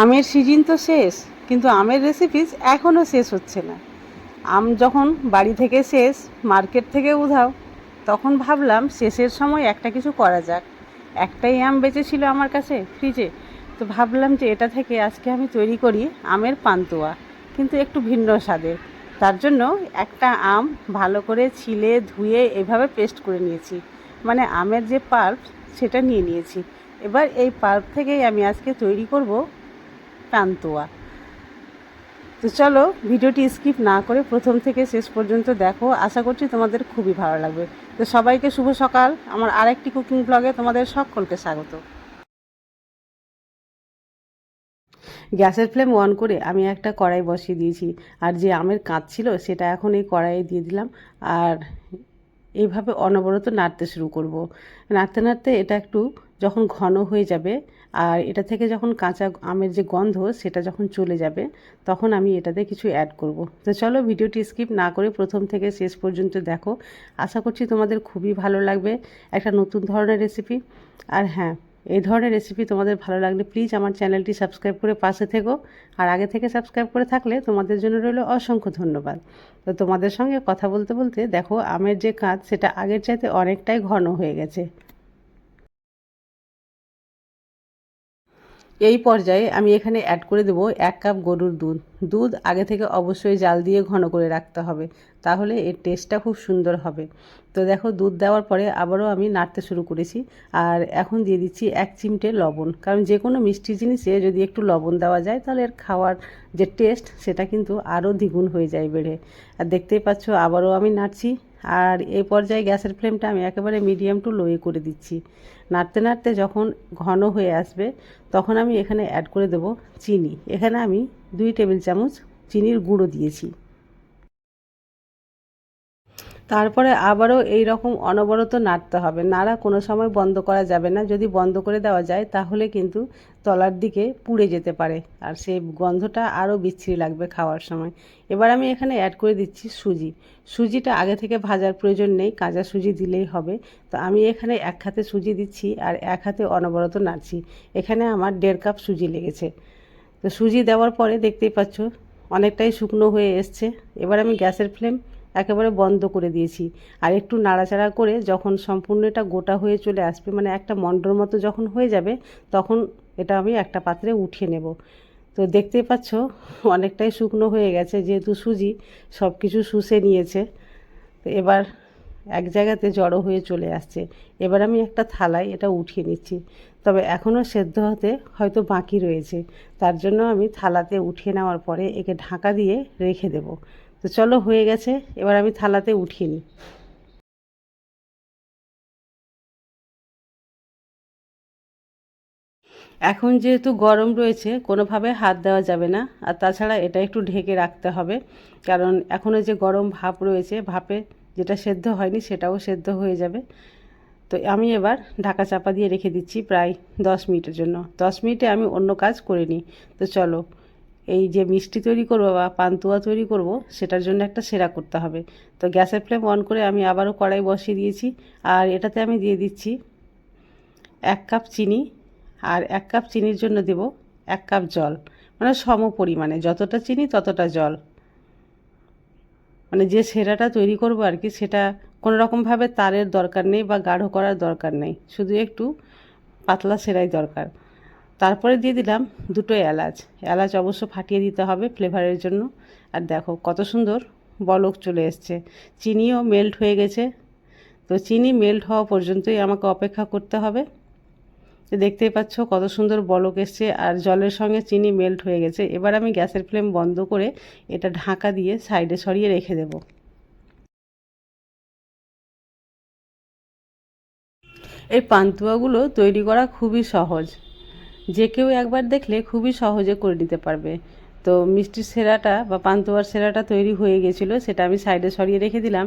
আমের সিজন তো শেষ, কিন্তু আমের রেসিপিস এখনও শেষ হচ্ছে না। আম যখন বাড়ি থেকে শেষ মার্কেট থেকে উধাও, তখন ভাবলাম শেষের সময় একটা কিছু করা যাক। একটাই আম বেঁচেছিল আমার কাছে ফ্রিজে তো ভাবলাম যে এটা থেকে আজকে আমি তৈরি করি আমের পান্তুয়া, কিন্তু একটু ভিন্ন স্বাদের। তার জন্য একটা আম ভালো করে ছিলে, ধুয়ে এভাবে পেস্ট করে নিয়েছি। মানে আমের যে পাল্প সেটা নিয়ে নিয়েছি। এবার এই পাল্প থেকেই আমি আজকে তৈরি করব পান্তুয়া তো চলো, ভিডিওটি স্কিপ না করে প্রথম থেকে শেষ পর্যন্ত দেখো। আশা করছি তোমাদের খুবই ভালো লাগবে। তো সবাইকে শুভ সকাল। আমার আরেকটি কুকিং ব্লগে তোমাদের সকলকে স্বাগত। গ্যাসের ফ্লেম অন করে আমি একটা কড়াই বসিয়ে দিয়েছি। আর যে আমের কাঁচ ছিল, সেটা এখন এই কড়াইয়ে দিয়ে দিলাম। আর এইভাবে অনবরত নাড়তে শুরু করব। নাড়তে নাড়তে এটা একটু যখন ঘন হয়ে যাবে আর এটা থেকে যখন কাঁচা আমের যে গন্ধ সেটা যখন চলে যাবে, তখন আমি এটাতে কিছু অ্যাড করব। তো চলো ভিডিওটি স্কিপ না করে প্রথম থেকে শেষ পর্যন্ত দেখো। আশা করছি তোমাদের খুবই ভালো লাগবে একটা নতুন ধরনের রেসিপি আর হ্যাঁ এই ধরনের রেসিপি তোমাদের ভালো লাগলে প্লিজ আমার চ্যানেলটি সাবস্ক্রাইব করে পাশে থেকো। আর আগে থেকে সাবস্ক্রাইব করে থাকলে তোমাদের জন্য রইল অসংখ্য ধন্যবাদ। তো তোমাদের সঙ্গে কথা বলতে বলতে দেখো, আমের যে কাজ সেটা আগের চাইতে অনেকটাই ঘন হয়ে গেছে। এই পর্যায়ে আমি এখানে অ্যাড করে দেবো এক কাপ গরুর দুধ। দুধ আগে থেকে অবশ্যই জাল দিয়ে ঘন করে রাখতে হবে, তাহলে এর টেস্টটা খুব সুন্দর হবে। তো দেখো, দুধ দেওয়ার পরে আবারও আমি নাড়তে শুরু করেছি, আর এখন দিয়ে দিচ্ছি এক চিমটে লবণ। কারণ যে কোনো মিষ্টি জিনিসে যদি একটু লবণ দেওয়া যায়, তাহলে এর খাওয়ার যে টেস্ট সেটা কিন্তু আরও দ্বিগুণ হয়ে যায় বেড়ে। আর দেখতেই পাচ্ছ, আবারও আমি নাড়ছি। আর এই পর্যায়ে গ্যাসের ফ্লেমটা আমি একেবারে মিডিয়াম টু লোয়ে করে দিচ্ছি। নাড়তে নাড়তে যখন ঘন হয়ে আসবে, তখন আমি এখানে অ্যাড করে দেব চিনি। এখানে আমি দুই টেবিল চামচ চিনির গুঁড়ো দিয়েছি। তারপরে আবারও এই রকম অনবরত নাড়তে হবে। নাড়া কোনো সময় বন্ধ করা যাবে না। যদি বন্ধ করে দেওয়া যায়, তাহলে কিন্তু তলার দিকে পুড়ে যেতে পারে। আর সেই গন্ধটা আরও বিচ্ছিরি লাগবে খাওয়ার সময়। এবার আমি এখানে অ্যাড করে দিচ্ছি সুজি। সুজিটা আগে থেকে ভাজার প্রয়োজন নেই, কাঁচা সুজি দিলেই হবে। তো আমি এখানে এক হাতে সুজি দিচ্ছি আর এক হাতে অনবরত নাড়ছি। এখানে আমার দেড় কাপ সুজি লেগেছে। তো সুজি দেওয়ার পরে দেখতেই পাচ্ছ, অনেকটাই শুকনো হয়ে এসছে। এবার আমি গ্যাসের ফ্লেম একেবারে বন্ধ করে দিয়েছি। আর একটু নাড়াচাড়া করে যখন সম্পূর্ণ এটা গোটা হয়ে চলে আসবে মানে একটা মন্ডর মতো যখন হয়ে যাবে, তখন এটা আমি একটা পাত্রে উঠিয়ে নেব। তো দেখতেই পাচ্ছ, অনেকটাই শুকনো হয়ে গেছে, যেহেতু সুজি সব কিছু শুষে নিয়েছে। তো এবার এক জায়গাতে জড়ো হয়ে চলে আসছে। এবার আমি একটা থালায় এটা উঠিয়ে নিচ্ছি। তবে এখনও সেদ্ধ হতে হয়তো বাকি রয়েছে। তার জন্য আমি থালাতে উঠিয়ে নেওয়ার পরে একে ঢাকা দিয়ে রেখে দেবো। তো চলো হয়ে গেছে, এবার আমি থালাতে উঠিয়ে নিই। এখন যেহেতু গরম রয়েছে, কোনোভাবে হাত দেওয়া যাবে না। আর তাছাড়া এটা একটু ঢেকে রাখতে হবে, কারণ এখনও যে গরম ভাপ রয়েছে, ভাপে যেটা সেদ্ধ হয়নি সেটাও সেদ্ধ হয়ে যাবে। তো আমি এবার ঢাকা চাপা দিয়ে রেখে দিচ্ছি প্রায় দশ মিনিটের জন্য। দশ মিনিটে আমি অন্য কাজ করে নিই। তো চলো এই যে মিষ্টি তৈরি করব বা পান্তুয়া তৈরি করব, সেটার জন্য একটা সেরা করতে হবে। তো গ্যাসের ফ্লেম অন করে আমি আবারও কড়াই বসিয়ে দিয়েছি, আর এটাতে আমি দিয়ে দিচ্ছি এক কাপ চিনি, আর এক কাপ চিনির জন্য দেব এক কাপ জল মানে সম পরিমাণে, যতটা চিনি ততটা জল। মানে যে সেরাটা তৈরি করব আর কি, সেটা কোনো রকমভাবে তারের দরকার নেই বা গাঢ় করার দরকার নেই, শুধু একটু পাতলা সেরাই দরকার। তারপরে দিয়ে দিলাম দুটো এলাচ। এলাচ অবশ্য ফাটিয়ে দিতে হবে ফ্লেভারের জন্য। আর দেখো কত সুন্দর বলক চলে এসছে। চিনিও মেল্ট হয়ে গেছে। তো চিনি মেল্ট হওয়া পর্যন্তই আমাকে অপেক্ষা করতে হবে। তো দেখতেই পাচ্ছ কত সুন্দর বলক এসছে আর জলের সঙ্গে চিনি মেল্ট হয়ে গেছে। এবার আমি গ্যাসের ফ্লেম বন্ধ করে এটা ঢাকা দিয়ে সাইডে সরিয়ে রেখে দেব। এই পান্তুয়াগুলো তৈরি করা খুবই সহজ। যে কেউ একবার দেখলে খুবই সহজে করে নিতে পারবে। তো মিষ্টির সেরাটা বা পান্তুয়ার সেরাটা তৈরি হয়ে গেছিল, সেটা আমি সাইডে সরিয়ে রেখে দিলাম।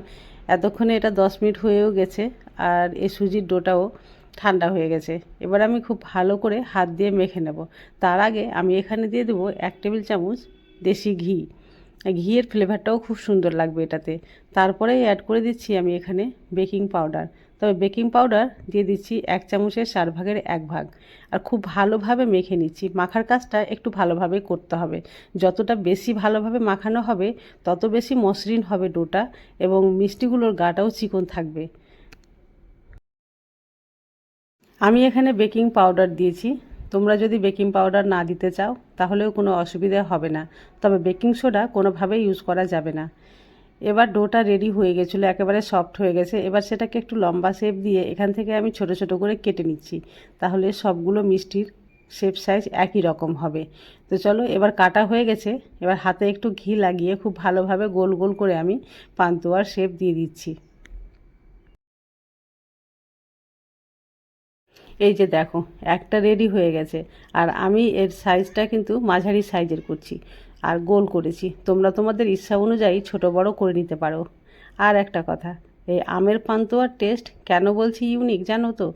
এতক্ষণে এটা দশ মিনিট হয়েও গেছে আর এই সুজির ডোটাও ঠান্ডা হয়ে গেছে। এবার আমি খুব ভালো করে হাত দিয়ে মেখে নেব। তার আগে আমি এখানে দিয়ে দেবো এক টেবিল চামচ দেশি ঘি। ঘিয়ের ফ্লেভারটাও খুব সুন্দর লাগবে এটাতে। তারপরেই অ্যাড করে দিচ্ছি আমি এখানে বেকিং পাউডার তবে বেকিং পাউডার দিয়ে দিচ্ছি এক চামচের চার ভাগের এক ভাগ আর খুব ভালোভাবে মেখে নিচ্ছি। মাখার কাজটা একটু ভালোভাবে করতে হবে। যতটা বেশি ভালোভাবে মাখানো হবে, তত বেশি মসৃণ হবে ডোটা এবং মিষ্টিগুলোর গাটাও চিকন থাকবে। আমি এখানে বেকিং পাউডার দিয়েছি। তোমরা যদি বেকিং পাউডার না দিতে চাও, তাহলেও কোনো অসুবিধা হবে না। তবে বেকিং সোডা কোনোভাবেই ইউজ করা যাবে না। এবার ডোটা রেডি হয়ে গেছিল, একেবারে সফট হয়ে গেছে। এবার সেটাকে একটু লম্বা শেপ দিয়ে এখান থেকে আমি ছোট ছোট করে কেটে নিচ্ছি। তাহলে সবগুলো মিষ্টির শেপ সাইজ একই রকম হবে। তো চলো, এবার কাটা হয়ে গেছে। এবার হাতে একটু ঘি লাগিয়ে খুব ভালোভাবে গোল গোল করে আমি পান্তুয়ার শেপ দিয়ে দিচ্ছি। এই যে দেখো, একটা রেডি হয়ে গেছে। আর আমি এর সাইজটা কিন্তু মাঝারি সাইজের করছি। আর গোল করেছি। তোমরা তোমাদের ইচ্ছা অনুযায়ী ছোট বড় করে নিতে পারো। আর একটা কথা, এই আমের পান্তুয়ার টেস্ট কেন বলছি ইউনিক জানো তো?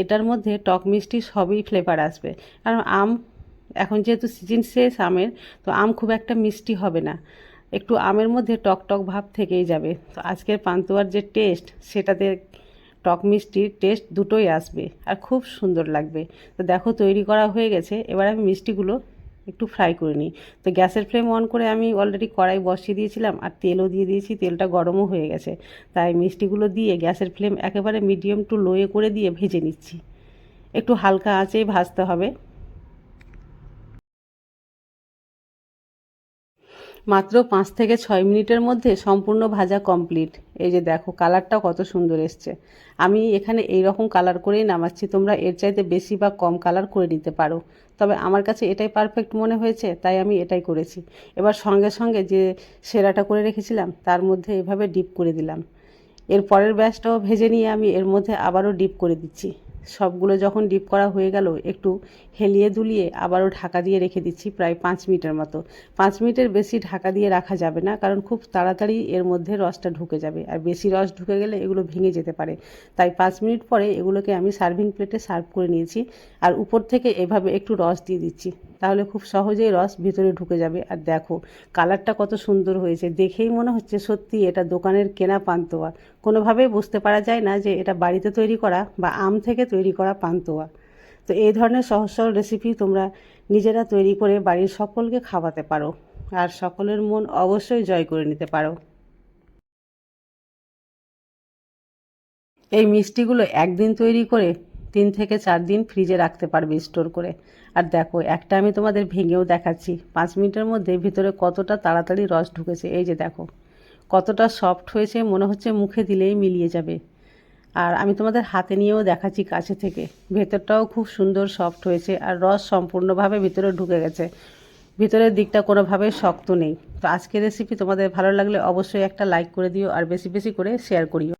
এটার মধ্যে টক মিষ্টি সবই ফ্লেভার আসবে। কারণ আম, এখন যেহেতু সিজন শেষ আমের, তো আম খুব একটা মিষ্টি হবে না। একটু আমের মধ্যে টক টক ভাব থেকেই যাবে। তো আজকের পান্তুয়ার যে টেস্ট সেটাতে টক মিষ্টির টেস্ট দুটোই আসবে। আর খুব সুন্দর লাগবে। তো দেখো তৈরি করা হয়ে গেছে। এবার আমি মিষ্টিগুলো একটু ফ্রাই করে নিই। তো গ্যাসের ফ্লেম অন করে আমি অলরেডি কড়াই বসিয়ে দিয়েছিলাম আর তেলও দিয়ে দিয়েছি, তেলটা গরমও হয়ে গেছে। তাই মিষ্টিগুলো দিয়ে গ্যাসের ফ্লেম একেবারে মিডিয়াম টু লোয়ে করে দিয়ে ভেজে নিচ্ছি। একটু হালকা আঁচেই ভাজতে হবে। মাত্র পাঁচ থেকে ছয় মিনিটের মধ্যে সম্পূর্ণ ভাজা কমপ্লিট এই যে দেখো কালারটা কত সুন্দর এসছে। আমি এখানে এই রকম কালার করেই নামাচ্ছি, তোমরা এর চাইতে বেশি বা কম কালার করে নিতে পারো। তবে আমার কাছে এটাই পারফেক্ট মনে হয়েছে, তাই আমি এটাই করেছি। এবার সঙ্গে সঙ্গে যে সেরাটা করে রেখেছিলাম, তার মধ্যে এভাবে ডিপ করে দিলাম। এর পরের ব্যাচটাও ভেজে নিয়ে আমি এর মধ্যে আবারও ডিপ করে দিচ্ছি। সবগুলো যখন ডিপ করা হয়ে গেল, একটু হেলিয়ে দুলিয়ে আবারও ঢাকা দিয়ে রেখে দিচ্ছি প্রায় পাঁচ মিনিটের মতো। পাঁচ মিনিটের বেশি ঢাকা দিয়ে রাখা যাবে না, কারণ খুব তাড়াতাড়ি এর মধ্যে রসটা ঢুকে যাবে। আর বেশি রস ঢুকে গেলে এগুলো ভেঙে যেতে পারে। তাই পাঁচ মিনিট পরে এগুলোকে আমি সার্ভিং প্লেটে সার্ভ করে নিয়েছি আর উপর থেকে এভাবে একটু রস দিয়ে দিচ্ছি। তাহলে খুব সহজেই রস ভিতরে ঢুকে যাবে। আর দেখো, কালারটা কত সুন্দর হয়েছে। দেখেই মনে হচ্ছে সত্যি এটা দোকানের কেনা পান্তোয়া কোনোভাবেই বুঝতে পারা যায় না যে এটা বাড়িতে তৈরি করা বা আম থেকে তৈরি করা পান্তোয়া। তো এই ধরনের সহজ সরল রেসিপি তোমরা নিজেরা তৈরি করে বাড়ির সকলকে খাওয়াতে পারো। আর সকলের মন অবশ্যই জয় করে নিতে পারো। এই মিষ্টিগুলো একদিন তৈরি করে তিন থেকে চার দিন ফ্রিজে রাখতে পারবে স্টোর করে। আর দেখো, একটা আমি তোমাদের ভেঙেও দেখাচ্ছি। পাঁচ মিনিটের মধ্যে ভিতরে কতটা তাড়াতাড়ি রস ঢুকেছে। এই যে দেখো, কতটা সফট হয়েছে, মনে হচ্ছে মুখে দিলেই মিলিয়ে যাবে। আর আমি তোমাদের হাতে নিয়েও দেখাচ্ছি কাছে থেকে। ভেতরটাও খুব সুন্দর সফট হয়েছে আর রস সম্পূর্ণভাবে ভিতরে ঢুকে গেছে। ভিতরের দিকটা কোনোভাবে শক্ত নেই। তো আজকের রেসিপি তোমাদের ভালো লাগলে অবশ্যই একটা লাইক করে দিও আর বেশি বেশি করে শেয়ার করিও।